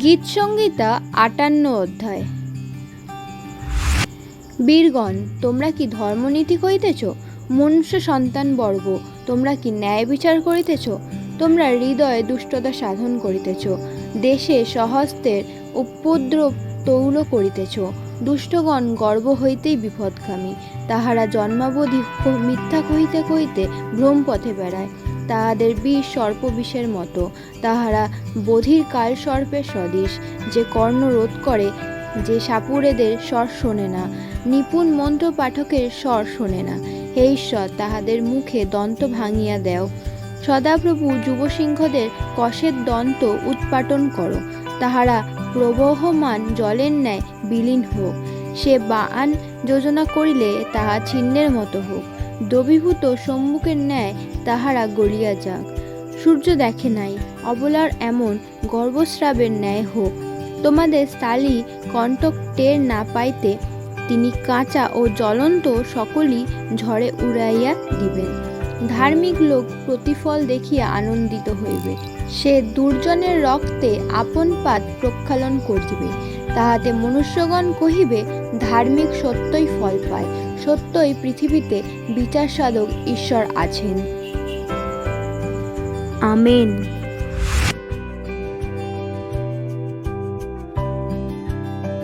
গীত সংগীতা আটান্ন অধ্যায়। বীরগণ, তোমরা কি ধর্মনীতি করিতেছ? মনুষ্য সন্তান বর্গ, তোমরা কি ন্যায় বিচার করিতেছ? তোমরা হৃদয়ে দুষ্টতা সাধন করিতেছ, দেশে সহস্তের উপদ্রব তৌল করিতেছ, দুষ্টগণ গর্ব হইতেই বিপদগামী, তাহারা জন্মাবধি মিথ্যা কহিতে কহিতে ভ্রমপথে বেড়ায়। তাহাদের বিষ সর্পবিষের মতো। তাহারা বধির কাল সর্পের সদৃশ, যে কর্ণ রোধ করে, যে সাপুরেদের স্বর শোনে না। নিপুণ মন্ত্র পাঠকের স্বর শোনে না। হে ঈশ্বর, তাহাদের মুখে দন্ত ভাঙিয়া দেও। সদাপ্রভু যুবসিংহদের কষের দন্ত উৎপাটন করো। তাহারা প্রবহমান জলের ন্যায় বিলীন হোক। সে বাআন যোজনা করিলে তাহা ছিন্নের মতো হোক। দ্রবীভূত সম্মুখের ন্যায় তাহারা গড়িয়া যাক। সূর্য দেখে নাই, অবলার এমন গর্ভস্রাবের ন্যায় হোক। তোমাদের স্থালি কণ্টক টের না পাইতে তিনি কাঁচা ও জ্বলন্ত সকলই ঝড়ে উড়াইয়া দিবেন। ধার্মিক লোক প্রতিফল দেখিয়া আনন্দিত হইবে। সে দুর্জনের রক্তে আপন পাত প্রক্ষালন করিবে। তাহাতে মনুষ্যগণ কহিবে ধার্মিক সত্যই ফল পায় সত্যই পৃথিবীতে বিচার সাধক ঈশ্বর আছেন। আমেন।